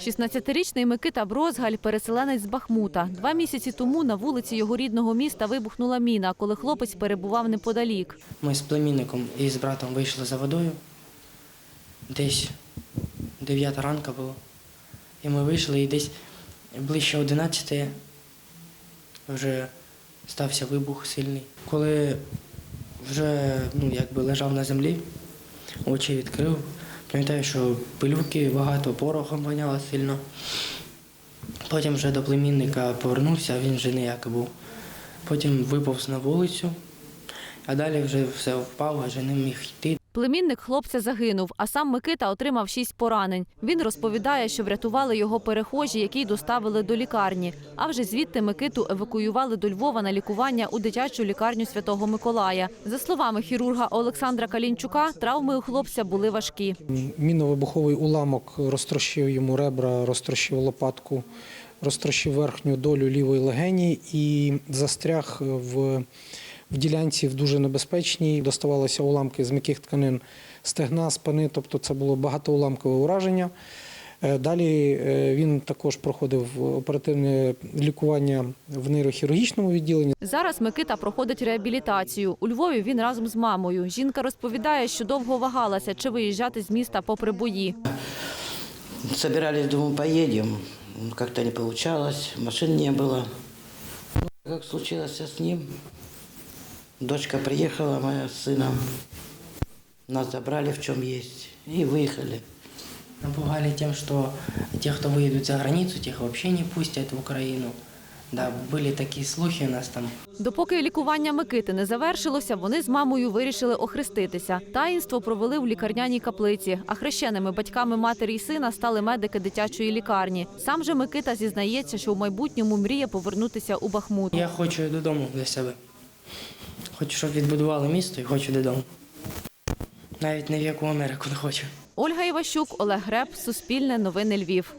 16-річний Микита Брозгаль – переселенець з Бахмута. Два місяці тому на вулиці його рідного міста вибухнула міна, коли хлопець перебував неподалік. Ми з племінником і з братом вийшли за водою. Десь 9 ранка було. І ми вийшли і десь ближче 11 вже стався вибух сильний. Коли вже ну, якби лежав на землі, очі відкрив. Пам'ятаю, що пилюки багато, порохом воняло сильно. Потім вже до племінника повернувся, він вже ніяк був. Потім виповз на вулицю, а далі вже все впав, вже не міг йти. Племінник хлопця загинув, а сам Микита отримав шість поранень. Він розповідає, що врятували його перехожі, які доставили до лікарні. А вже звідти Микиту евакуювали до Львова на лікування у дитячу лікарню Святого Миколая. За словами хірурга Олександра Калінчука, травми у хлопця були важкі. Міновибуховий уламок розтрощив йому ребра, розтрощив лопатку, розтрощив верхню долю лівої легені і застряг в, в ділянці в дуже небезпечній. Доставалися уламки з м'яких тканин стегна, спини, тобто це було багатоуламкове ураження. Е, Далі е, він також проходив оперативне лікування в нейрохірургічному відділенні. Зараз Микита проходить реабілітацію. У Львові він разом з мамою. Жінка розповідає, що довго вагалася, чи виїжджати з міста попри бої. Собирались, думаю, поедем. Ну, Как-то не получалось, машин не было. Ну, Как случилось с ним, дочка приехала моя с сыном, нас забрали в чем есть и выехали. Напугали тем, что тех, кто выедут за границу, тех вообще не пустят в Украину. Да, были такие слухи у нас там. Допоки лікування Микити не завершилося, вони з мамою вирішили охреститися. Таїнство провели в лікарняній каплиці, а хрещеними батьками матері й сина стали медики дитячої лікарні. Сам же Микита зізнається, що в майбутньому мріє повернутися у Бахмут. Я хочу додому для себе. Хочу, щоб відбудували місто і хочу додому. Навіть не в яку Америку не хочу. Ольга Іващук, Олег Греб, Суспільне новини Львів.